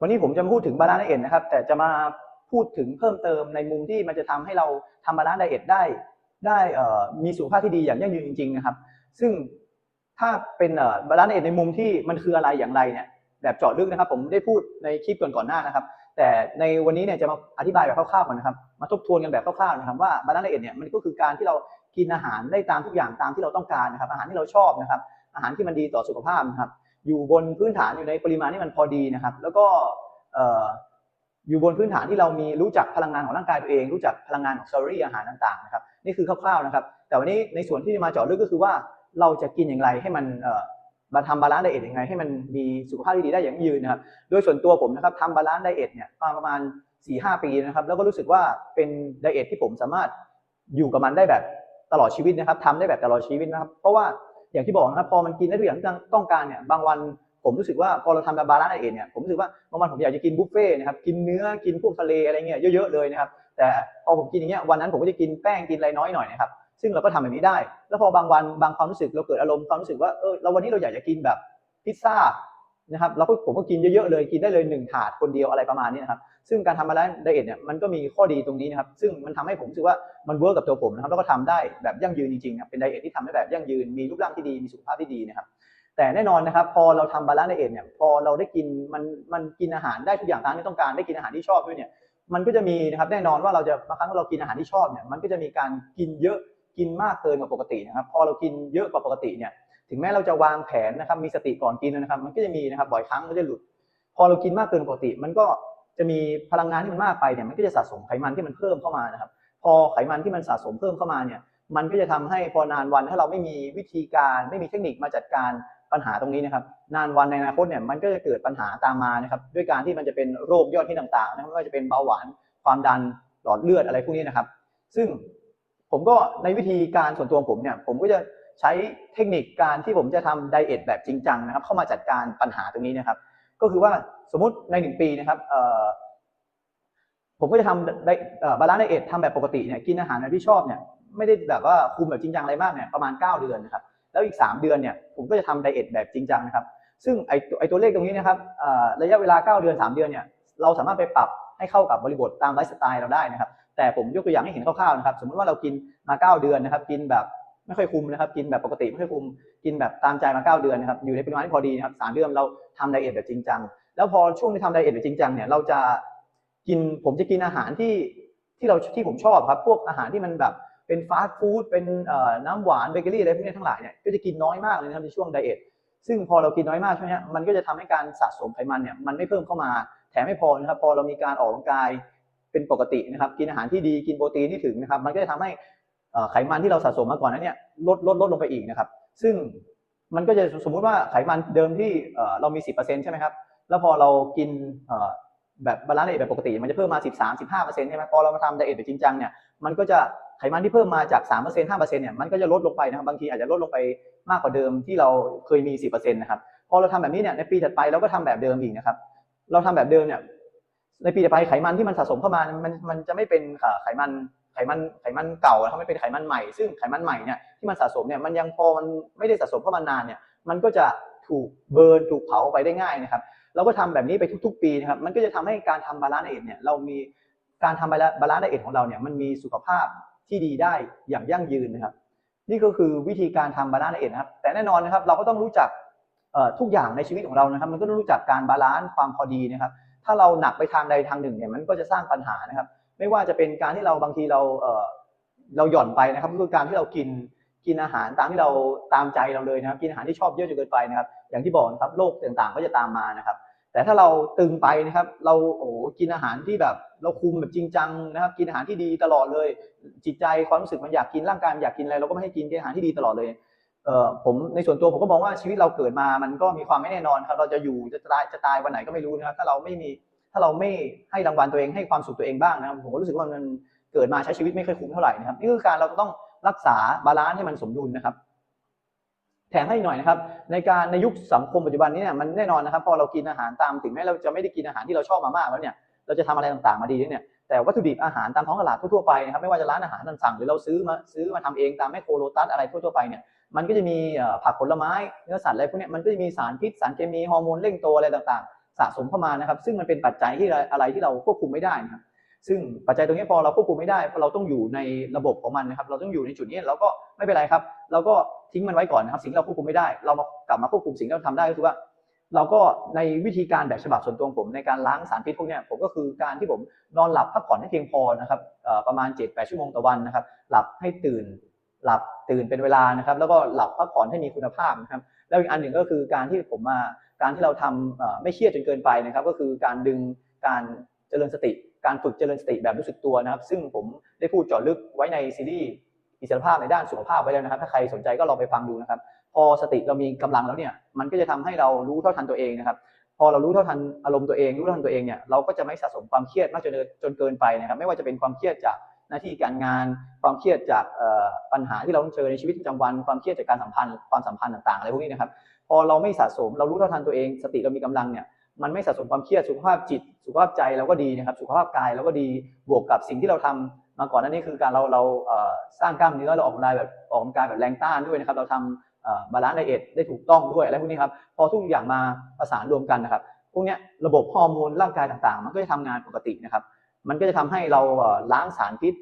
วันนี้ผมจะมาพูดถึงบาลานซ์ไดเอทนะครับ แต่จะมาพูดถึงเพิ่มเติมในมุมที่มันจะทำให้เราทำบาลานซ์ไดเอทได้ ได้มีสุขภาพที่ดีอย่างยั่งยืนจริง ๆ นะครับ ซึ่งถ้าเป็นบาลานซ์ไดเอทในมุมที่มันคืออะไรอย่างไรเนี่ยแบบเจาะลึกนะครับ ผมได้พูดในคลิปก่อนๆหน้านะครับ แต่ในวันนี้เนี่ยจะมาอธิบายแบบคร่าวๆก่อนนะครับมาทบทวนกันแบบคร่าวๆนะครับว่าบาลานซ์ไดเอทเนี่ยมันก็คือการที่เรากินอาหารได้ตามทุกอย่างตามที่เราต้องการนะครับ อาหารที่เราชอบนะครับ อาหารที่มันดีต่อสุขภาพนะครับ อยู่บนพื้นฐานอยู่ในปริมาณที่มันพอดีนะครับ แล้วก็ออยู่บนพื้นฐานที่เรามีรู้จักพลังงานของร่างกายตัวเอง รู้จักพลังงานของแคลอรี่อาหารต่างๆนะครับนี่คือคร่าวๆนะครับ แต่วันนี้ในส่วนที่มาเจาะลึกก็คือว่าเราจะกินอย่างไรให้มันมาทำบาลานซ์ไดเอทอยังไงให้มันมีสุขภาพที่ดีได้อย่างยั่งยืนนะครับ โดยส่วนตัวผมนะครับทำบาลานซ์ไดเอทเนี่ยมาประมาณ4ีหปีนะครับ แล้วก็รู้สึกว่าเป็นไดเอทที่ผมสามารถอยู่กับมันได้แบบตลอดชีวิตนะครับทำได้แบบตลอดชีวิตนะครับ เพราะว่า อย่างที่บอกนะครับพอมันกินได้ทุกอย่างที่ต้องการเนี่ยบางวันผมรู้สึกว่าพอเราทำบาลานซ์ไดเอทเนี่ยผมรู้สึกว่าบางวันผมอยากจะกินบุฟเฟ่ต์นะครับกินเนื้อกินพวกทะเลอะไรเงี้ยเยอะๆเลยนะครับแต่พอผมกินอย่างเงี้ยวันนั้นผมก็จะกินแป้งกินอะไรน้อยหน่อยนะครับซึ่งเราก็ทำแบบนี้ได้ แล้วพอบางวันบางความรู้สึกเราเกิดอารมณ์ความรู้สึกว่าเออเราวันนี้เราอยากจะกินแบบพิซซ่านะครับเราก็ผมก็กินเยอะๆเลยกินได้เลยหนึ่งถาดคนเดียวอะไรประมาณนี้นะครับ ซึ่งการทำบาลานซ์ไดเอทเนี่ยมันก็มีข้อดีตรงนี้นะครับ ซึ่งมันทำให้ผมรู้สึกว่ามันเวิร์กกับตัวผมนะครับแล้วก็ทำได้แบบยั่งยืนจริงๆครับเป็นไดเอทที่ทำได้แบบยั่งยืนมีรูปร่างที่ดีมีสุขภาพที่ดีนะครับแต่แน่นอนนะครับพอเราทำบาลานซ์ไดเอทเนี่ยพอเราได้กินมันมันกินอาหารได้ทุกอย่างตามที่ต้องการได้กินอาหารที่ชอบด้วยเนี่ยมันก็จะมีนะครับแน่นอนว่าเราจะบางครั้งเรากินอาหารที่ชอบเนี่ยมันก็จะมีการกินเยอะกินมากเกินกว่าปกตินะครับพอเรากินเยอะกว่าปกติเนี่ยถึงแม้เราจะวางแผนนะครับมีสติก่อนกินนะครับ มันก็จะมีนะครับบ่อยครั้งก็จะหลุด พอเรากินมากเกินปกติ มันก็ จะมีพลังงานที่มันมากไปเนี่ยมันก็จะสะสมไขมันที่มันเพิ่มเข้ามานะครับ พอไขมันที่มันสะสมเพิ่มเข้ามาเนี่ย มันก็จะทำให้พอนานวันถ้าเราไม่มีวิธีการไม่มีเทคนิคมาจัดการปัญหาตรงนี้นะครับ นานวันในอนาคตเนี่ยมันก็จะเกิดปัญหาตามมานะครับ ด้วยการที่มันจะเป็นโรคยอดฮิตต่างๆนะครับไม่ว่าจะเป็นเบาหวานความดันหลอดเลือดอะไรพวกนี้นะครับ ซึ่งผมก็ในวิธีการส่วนตัวของผมเนี่ยผมก็จะใช้เทคนิคการที่ผมจะทำไดเอทแบบจริงจังนะครับ เข้ามาจัดการปัญหาตรงนี้นะครับ ก็คือว่าสมมุติในหนึ่งปีนะครับผมก็จะทำได้บาลานซ์ไดเอททำแบบปกติเนี่ยกินอาหารที่ชอบเนี่ยไม่ได้แบบว่าคุมแบบจริงจังอะไรมากเนี่ยประมาณ 9 เดือนนะครับแล้วอีก 3 เดือนเนี่ยผมก็จะทำไดเอทแบบจริงจังนะครับซึ่งไอตัวไอตัวเลขตรงนี้นะครับระยะเวลา 9 เดือน 3 เดือนเนี่ยเราสามารถไปปรับให้เข้ากับบริบทตามไลฟ์สไตล์เราได้นะครับแต่ผมยกตัวอย่างให้เห็นคร่าวๆนะครับสมมติว่าเรากินมา 9 เดือนนะครับกินแบบ ไม่ค่อยคุมนะครับ กินแบบปกติไม่ค่อยคุม กินแบบตามใจมา 9 เดือนนะครับ อยู่ในปริมาณที่พอดีนะครับสามเดือนเราทำไดเอทแบบจริงจัง แล้วพอช่วงที่ทำไดเอทแบบจริงจังเนี่ย เราจะกิน ผมจะกินอาหารที่ที่เราที่ผมชอบครับ พวกอาหารที่มันแบบเป็นฟาสต์ฟู้ด เป็นน้ำหวาน เบเกอรี่อะไรพวกนี้ทั้งหลายเนี่ย ก็จะกินน้อยมากเลยนะครับในช่วงไดเอท ซึ่งพอเรากินน้อยมากช่วงนี้มันก็จะทำให้การสะสมไขมันเนี่ยมันไม่เพิ่มเข้ามา แถมไม่พอนะครับ พอเรามีการออกกำลังกายเป็นปกตินะครับ กินอาหารที่ดี กินโปรตีนที่ถึงนะครับ มันก็จะทำให้ ไขมันที่เราสะสมมาก่อนนั้นเนี่ยลดลดลดลงไปอีกนะครับ ซึ่งมันก็จะสมมุติว่าไขมันเดิมที่เอ่อเรามี 10%ใช่ไหมครับ แล้วพอเรากินแบบบาลานซ์เอทแบบปกติ มันจะเพิ่มมา 13 15%ใช่ไหมพอเรามาทำไดเอทแบบจริงจังเนี่ย มันก็จะไขมันที่เพิ่มมาจาก 3% 5%เนี่ย มันก็จะลดลงไปนะครับ บางทีอาจจะลดลงไปมากกว่าเดิมที่เราเคยมี 10%นะครับ พอเราทำแบบนี้เนี่ย ในปีถัดไปเราก็ทำแบบเดิมอีกนะครับ เราทำแบบเดิมเนี่ย ในปีต่อไปไขมันที่มันสะสมเข้ามา มันมันจะไม่เป็นไขมัน ไขมันไขมันเก่านะครับไม่เป็นไขมันใหม่ ซึ่งไขมันใหม่เนี่ยที่มันสะสมเนี่ยมันยังพอมันไม่ได้สะสมเข้าะมานนานเนี่ยมันก็จะถูกเบิร์นถูกเผาไปได้ง่ายนะครับเราก็ทำแบบนี้ไปทุก ๆ ปีนะครับมันก็จะทำให้การทำบาลานซ์ไดเอทเนี่ยเรามีการทำบาลานซ์ไดเอทของเราเนี่ยมันมีสุขภาพที่ดีได้อย่างยั่งยืนนะครับ นี่ก็คือวิธีการทำบาลานซ์ไดเอทนะครับ แต่แน่นอนนะครับเราก็ต้องรู้จักทุกอย่างในชีวิตของเรานะครับ มันก็ต้องรู้จักการบาลานซ์ความพอดีนะครับ ถ้าเราหนักไปทางใดทางหนึ่งเนี่ยมันก็จะสร้างปัญหานะครับ ไม่ว่าจะเป็นการที่เราบางทีเราเเราหย่อนไปนะครับก็คือการที่เรากินกินอาหารตามที่เราตามใจเราเลยนะครับ กินอาหารที่ชอบเยอะจนเกินไปนะครับ อย่างที่บอกนะครับโรคต่างๆ ก็จะตามมานะครับ แต่ถ้าเราตึงไปนะครับ เราโอ้กินอาหารที่แบบเราคุมแบบจริงจังนะครับ กินอาหารที่ดีตลอดเลย จิตใจความรู้สึกมันอยากกินร่างกายอยากกินอะไรเราก็ไม่ให้กินกินอาหารที่ดีตลอดเลยเอ่อผมในส่วนตัวผมก็มองว่าชีวิตเราเกิดมา มันก็มีความไม่แน่นอนครับ เราจะอยู่จะตายจะตายวันไหนก็ไม่รู้นะครับ ถ้าเราไม่มี ถ้าเราไม่ให้รางวัลตัวเองให้ความสุขตัวเองบ้างนะครับผมก็รู้สึกว่ามันเกิดมาใช้ชีวิตไม่ค่อยคุ้มเท่าไหร่นะครับนี่คือการเราต้องรักษาบาลานซ์ให้มันสมดุลนะครับ แถมให้อีกหน่อยนะครับ ในการในยุคสังคมปัจจุบันนี้เนี่ยมันแน่นอนนะครับ พอเรากินอาหารตามถึงแม้เราจะไม่ได้กินอาหารที่เราชอบมามากแล้วเนี่ยเราจะทำอะไรต่างๆมาดีเนี่ยแต่วัตถุดิบอาหารตามท้องตลาดทั่วๆไปนะครับไม่ว่าจะร้านอาหารต่งหรือเราซื้อมาซื้อมาทำเองตามแมคโครโลตัสอะไรทั่วๆไปเนี่ยมันก็จะมีผักผลไม้เนื้อสัตว์อะไรพวกนี้มันก็จะมีสารพิษสารเคมีฮอร์โมนเร่งโตอะไรต่างๆ สะสมเข้ามานะครับ ซึ่งมันเป็นปัจจัยที่อะไรที่เราควบคุมไม่ได้นะครับซึ่งปัจจัยตรงนี้พอเราควบคุมไม่ได้เราต้องอยู่ในระบบของมันนะครับเราต้องอยู่ในจุดนี้เราก็ไม่เป็นไรครับ เราก็ทิ้งมันไว้ก่อนนะครับ สิ่งที่เราควบคุมไม่ได้ เรามากลับมาควบคุมสิ่งที่เราทำได้ก็คือว่า เราก็ในวิธีการแบบฉบับส่วนตัวผมในการล้างสารพิษพวกนี้ผมก็คือการที่ผมนอนหลับพักผ่อนให้เพียงพอนะครับประมาณ 7-8 ชั่วโมงต่อวันนะครับ หลับให้ตื่นหลับตื่นเป็นเวลานะครับ แล้วก็หลับพักผ่อนให้มีคุณภาพนะครับ แล้วอีกอันหนึ่งก็คือการที่ผมมา การที่เราทำไม่เครียดจนเกินไปนะครับ ก็คือการดึงการเจริญสติ การฝึกเจริญสติแบบรู้สึกตัวนะครับ ซึ่งผมได้พูดเจาะลึกไว้ในซีรีส์อิสรภาพในด้านสุขภาพไว้แล้วนะครับ ถ้าใครสนใจก็ลองไปฟังดูนะครับ พอสติเรามีกำลังแล้วเนี่ย มันก็จะทำให้เรารู้เท่าทันตัวเองนะครับ พอเรารู้เท่าทันอารมณ์ตัวเอง รู้เท่าทันตัวเองเนี่ย เราก็จะไม่สะสมความเครียดมากจนจนเกินไปนะครับ ไม่ว่าจะเป็นความเครียดจาก หน้าที่การงานความเครียดจากปัญหาที่เราต้องเจอในชีวิตประจำวันความเครียดจากการสัมพันธ์ความสัมพันธ์ต่างๆอะไรพวกนี้นะครับพอเราไม่สะสมเรารู้เท่าทันตัวเอง สติเรามีกำลังเนี่ยมันไม่สะสมความเครียดสุขภาพจิต สุขภาพใจเราก็ดีนะครับสุขภาพกายเราก็ดีบวกกับสิ่งที่เราทำมาก่อนหน้านี้คือการเราเราสร้างกล้ามเนื้อเราออกกำลังกายแบบออกกำลังกายแบบแรงต้านด้วยนะครับ เราทำบาลานซ์ไดเอทได้ถูกต้องด้วยอะไรพวกนี้ครับพอทุกอย่างมาประสานรวมกันนะครับพวกนี้ระบบฮอร์โมนร่างกายต่างๆ มันก็จะทำงานปกตินะครับ มันก็จะทำให้เราล้างสารพิษ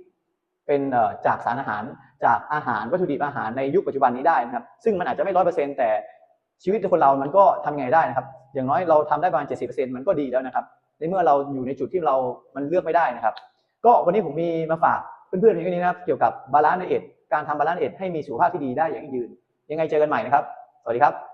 เป็นจากสารอาหารจากอาหารวัตถุดิบอาหารในยุคปัจจุบันนี้ได้นะครับซึ่งมันอาจจะไม่ร้อยเปอร์เซ็นต์แต่ชีวิตคนเรามันก็ทำไงได้นะครับ อย่างน้อยเราทำได้ประมาณเจ็ดสิบเปอร์เซ็นต์มันก็ดีแล้วนะครับในเมื่อเราอยู่ในจุดที่เรามันเลือกไม่ได้นะครับ ก็วันนี้ผมมีมาฝากเพื่อนๆเพียงแค่นี้นะครับ เกี่ยวกับบาลานซ์ไดเอทการทำบาลานซ์เอทให้มีสุขภาพที่ดีได้อย่างยั่งยืน ยังไงเจอกันใหม่นะครับ สวัสดีครับ